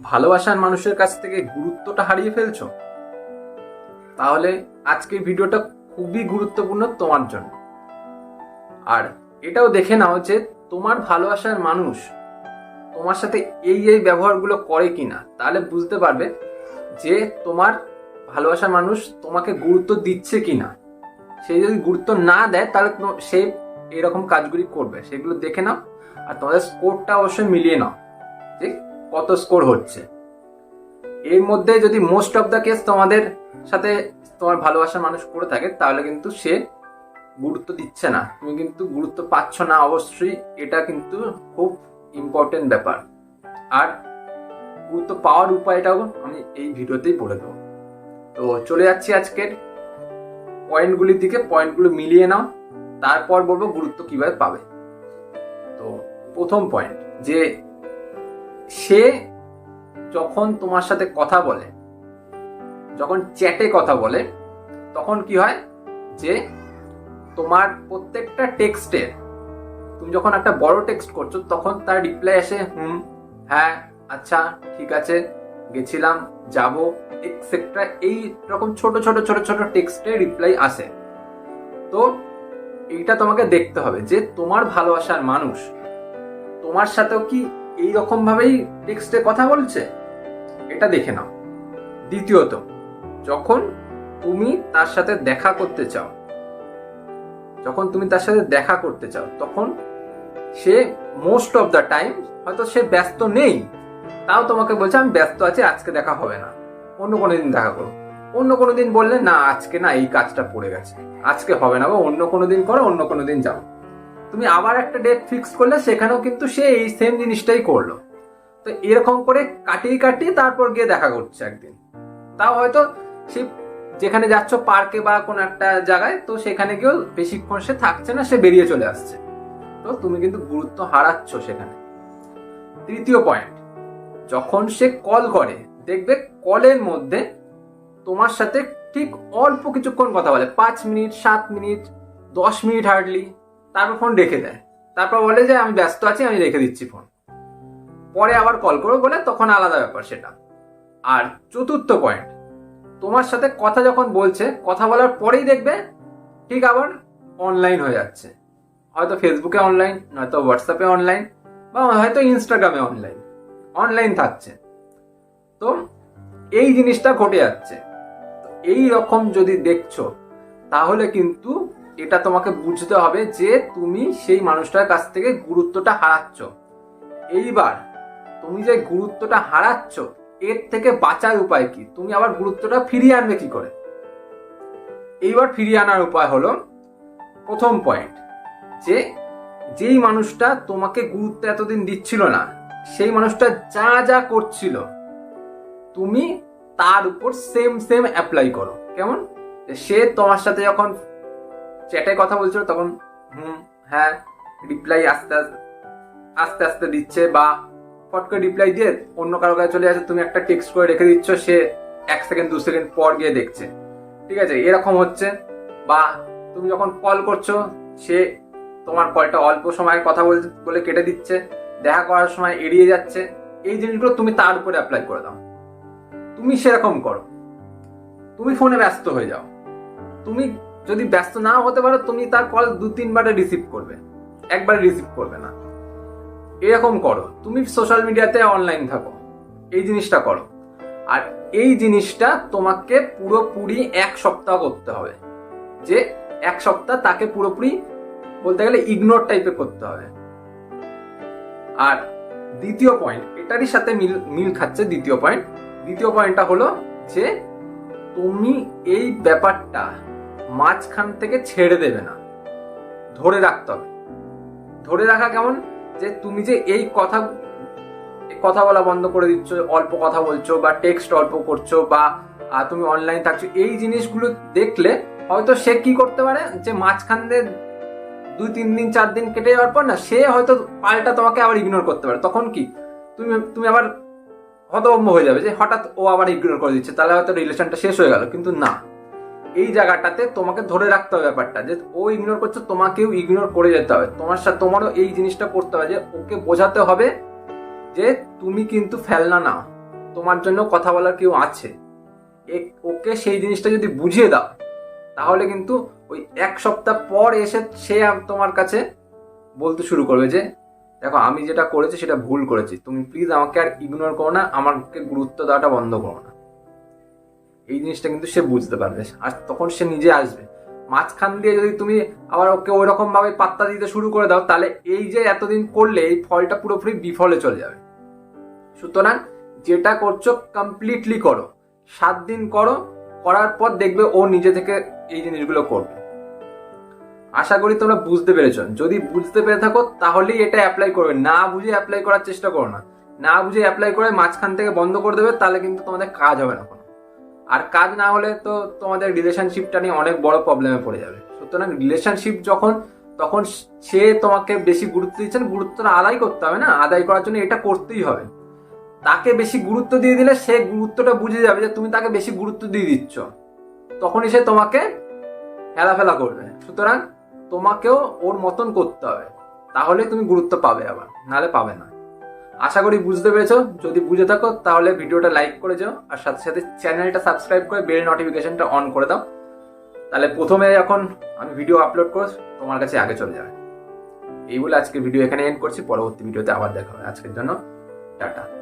ভালোবাসার মানুষের কাছ থেকে গুরুত্বটা হারিয়ে ফেলছো? তাহলে আজকের ভিডিওটা খুবই গুরুত্বপূর্ণ তোমার জন্য। আর এটাও দেখে নাও যে তোমার ভালোবাসার মানুষ তোমার সাথে এই এই ব্যবহারগুলো করে কি না তাহলে বুঝতে পারবে যে তোমার ভালোবাসার মানুষ তোমাকে গুরুত্ব দিচ্ছে কিনা। সে যদি গুরুত্ব না দেয়, তাহলে সে এরকম কাজগুলি করবে। সেগুলো দেখে নাও আর তোমাদের স্কোরটা অবশ্যই মিলিয়ে নাও যে কত স্কোর হচ্ছে? এর মধ্যে যদি মোস্ট অফ দ্য কেস তোমাদের সাথে তোমার ভালোবাসার মানুষ করে থাকে, তাহলে কিন্তু সে গুরুত্ব দিচ্ছে না। তুমি কিন্তু গুরুত্ব পাচ্ছ না অবশ্যই, এটা কিন্তু খুব ইম্পর্টেন্ট ব্যাপার। আর গুরুত্ব পাওয়ার উপায়টাও আমি এই ভিডিওতেই বলে দেবো। তো চলে যাচ্ছি আজকের পয়েন্টগুলির দিকে, পয়েন্টগুলো মিলিয়ে নাও, তারপর বলব গুরুত্ব কীভাবে পাবে। তো প্রথম পয়েন্ট, যে সে যখন তোমার সাথে কথা বলে, যখন চ্যাটে কথা বলে, তখন কি হয় যে তোমার প্রত্যেকটা টেক্সটের তুমি যখন একটা বড় টেক্সট করছ, তখন তার রিপ্লাই আসে, হুম হ্যাঁ আচ্ছা ঠিক আছে, গেছিলাম, যাব এক্সেট্রা এই রকম ছোট ছোট ছোট ছোট টেক্সটে রিপ্লাই আসে। তো এইটা তোমাকে দেখতে হবে যে তোমার ভালোবাসার মানুষ, তোমার সাথেও কি এই রকম ভাবেই টেক্সটে কথা বলছে? এটা দেখে নাও। দ্বিতীয়ত, যখন তুমি তার সাথে দেখা করতে চাও, যখন তুমি তার সাথে দেখা করতে চাও, তখন সে মোস্ট অফ দ্য টাইম হয়তো সে ব্যস্ত নেই। তাও তোমাকে বলছে, আমি ব্যস্ত আছি, আজকে দেখা হবে না। অন্য কোনো দিন দেখা করো। অন্য কোনো দিন বললে, না, আজকে না, এই কাজটা পড়ে গেছে। আজকে হবে না বা অন্য কোনো দিন করো, অন্য কোনো দিন যাও। তুমি আবার একটা ডেট ফিক্স করলে, সেখানেও কিন্তু সে এই সেম জিনিসটাই করল। তো এরকম করে কাটিয়ে কাটিয়ে তারপর গিয়ে দেখা করছে একদিন। তাও হয়তো সে যেখানে যাচ্ছ পার্কে বা কোনো একটা জায়গায়, তো সেখানে গিয়েও বেশিক্ষণ সে থাকছে না, সে বেরিয়ে চলে আসছে। তো তুমি কিন্তু গুরুত্ব হারাচ্ছ সেখানে। তৃতীয় পয়েন্ট যখন সে কল করে, দেখবে কলের মধ্যে তোমার সাথে ঠিক অল্প কিছুক্ষণ কথা বলে। পাঁচ মিনিট সাত মিনিট দশ মিনিট হার্ডলি তারপর ফোন রেখে দেয়। তারপর বলে যে, আমি ব্যস্ত আছি, আমি রেখে দিচ্ছি ফোন পরে আবার কল করো বলে, তখন আলাদা ব্যাপার সেটা। আর চতুর্থ পয়েন্ট তোমার সাথে কথা যখন বলছে, কথা বলার পরেই দেখবে, ঠিক আবার অনলাইন হয়ে যাচ্ছে। হয়তো ফেসবুকে অনলাইন নয়তো হোয়াটসঅ্যাপে অনলাইন বা হয়তো ইনস্টাগ্রামে অনলাইন অনলাইন থাকছে। তো এই জিনিসটা ঘটে যাচ্ছে। এই রকম যদি দেখছ, তাহলে কিন্তু এটা তোমাকে বুঝতে হবে যে তুমি সেই মানুষটার কাছ থেকে গুরুত্বটা হারাচ্ছ। এইবার তুমি যে গুরুত্বটা হারাচ্ছ, এর থেকে বাঁচার উপায় কি? তুমি আবার গুরুত্বটা ফিরিয়ে আনবে কি করে? এইবার ফিরিয়ে আনার উপায় হলো, প্রথম পয়েন্ট যে যেই মানুষটা তোমাকে গুরুত্ব এতদিন দিচ্ছিল না, সেই মানুষটা যা যা করছিল, তুমি তার উপর সেম সেম অ্যাপ্লাই করো। কেমন? সে তোমার সাথে যখন চ্যাটে কথা বলছিল, তখন হুম হ্যাঁ রিপ্লাই আস্তে আস্তে আস্তে আস্তে দিচ্ছে বা ফট করে রিপ্লাই দিয়ে অন্য কারও কাছে চলে যাচ্ছে তুমি একটা টেক্সট করে রেখে দিচ্ছ, সে এক সেকেন্ড দু সেকেন্ড পর গিয়ে দেখছে। ঠিক আছে? এরকম হচ্ছে। বা তুমি যখন কল করছ, সে তোমার কলটা অল্প সময় কথা বলে কেটে দিচ্ছে, দেখা করার সময় এড়িয়ে যাচ্ছে। এই জিনিসগুলো তুমি তার উপরে অ্যাপ্লাই করে দাও। তুমি সেরকম করো। তুমি ফোনে ব্যস্ত হয়ে যাও। তুমি যদি ব্যস্ত না হতে পারো, তুমি তার কল দু, তিনবারে রিসিভ করবে। একবার রিসিভ করবে না। এরকম করো। তুমি সোশ্যাল মিডিয়াতে অনলাইন থাকো। এই জিনিসটা করো। আর এই জিনিসটা তোমাকে পুরোপুরি এক সপ্তাহ করতে হবে। যে এক সপ্তাহ তাকে পুরোপুরি বলতে গেলে ইগনোর টাইপের করতে হবে। আর দ্বিতীয় পয়েন্ট এটারই সাথে মিল মিল খাচ্ছে দ্বিতীয় পয়েন্ট দ্বিতীয় পয়েন্টটা হলো যে তুমি এই ব্যাপারটা মাঝখান থেকে ছেড়ে দেবে না। ধরে রাখতে হবে। ধরে রাখা কেমন? যে তুমি যে এই কথা কথা বলা বন্ধ করে দিচ্ছ, অল্প কথা বলছো বা টেক্সট অল্প করছ বা তুমি অনলাইন থাকছো, এই জিনিসগুলো দেখলে হয়তো সে কি করতে পারে? যে মাঝখান দিয়ে দুই, তিন দিন, চার দিন কেটে যাওয়ার পর না, সে হয়তো পাল্টা তোমাকে আবার ইগনোর করতে পারে। তখন কি? তুমি তুমি আবার হতভম্ব হয়ে যাবে যে হঠাৎ ও আবার ইগনোর করে দিচ্ছে। তাহলে হয়তো রিলেশনটা শেষ হয়ে গেল। কিন্তু না। এই জায়গাটাতে তোমাকে ধরে রাখতে হবে ব্যাপারটা, যে ও ইগনোর করছে, তোমাকেও ইগনোর করে যেতে হবে। তোমার সাথে, তোমারও এই জিনিসটা করতে হবে যে ওকে বোঝাতে হবে যে তুমি কিন্তু ফেলনা না, তোমার জন্য কথা বলার কেউ আছে। ওকে সেই জিনিসটা যদি বুঝিয়ে দাও, তাহলে কিন্তু ওই এক সপ্তাহ পর এসে সে তোমার কাছে বলতে শুরু করবে যে, দেখো, আমি যেটা করেছি সেটা ভুল করেছি। তুমি প্লিজ আমাকে আর ইগনোর করো না, আমাকে গুরুত্ব দেওয়াটা বন্ধ করো না। এই জিনিসটা কিন্তু সে বুঝতে পারবে। আর তখন সে নিজে আসবে। মাঝখান দিয়ে যদি তুমি আবার ওকে ওই ভাবে পাত্তা দিতে শুরু করে দাও, তাহলে এই যে এতদিন করলে, এই ফলটা পুরোপুরি বিফলে চলে যাবে। সুতরাং যেটা করছ কমপ্লিটলি করো। সাত দিন করো, করার পর দেখবে ও নিজে থেকে এই জিনিসগুলো করবে। আশা করি তোমরা বুঝতে পেরেছ। যদি বুঝতে পেরে থাকো, তাহলেই এটা অ্যাপ্লাই করবে। না বুঝে অ্যাপ্লাই করার চেষ্টা করো না। না বুঝে অ্যাপ্লাই করে মাঝখান থেকে বন্ধ করে দেবে, তাহলে কিন্তু তোমাদের কাজ হবে না আর কাজ না হলে তো তোমাদের রিলেশনশিপটা নিয়ে অনেক বড় প্রবলেমে পড়ে যাবে। সুতরাং রিলেশনশিপ যখন, তখন সে তোমাকে বেশি গুরুত্ব দিচ্ছেন গুরুত্বটা আদায় করতে হবে না, আদায় করার জন্য এটা করতেই হবে। তাকে বেশি গুরুত্ব দিয়ে দিলে সে গুরুত্বটা বুঝে যাবে যে তুমি তাকে বেশি গুরুত্ব দিয়ে দিচ্ছ। তখনই সে তোমাকে হেলাফেলা করবে। সুতরাং তোমাকেও ওর মতন করতে হবে। তাহলে তুমি গুরুত্ব পাবে আবার, নাহলে পাবে না। আশা করি বুঝতে পেরেছ। যদি বুঝে থাকো, তাহলে ভিডিওটা লাইক করে যাও, আর সাথে সাথে চ্যানেলটা সাবস্ক্রাইব করে বেল নোটিফিকেশনটা অন করে দাও। তাহলে প্রথমে যখন আমি ভিডিও আপলোড করব, তোমার কাছে আগে চলে যাবে। এই বলে আজকে ভিডিও এখানে এন্ড করছি, পরবর্তী ভিডিওতে আবার দেখা হবে। আজকের জন্য টাটা।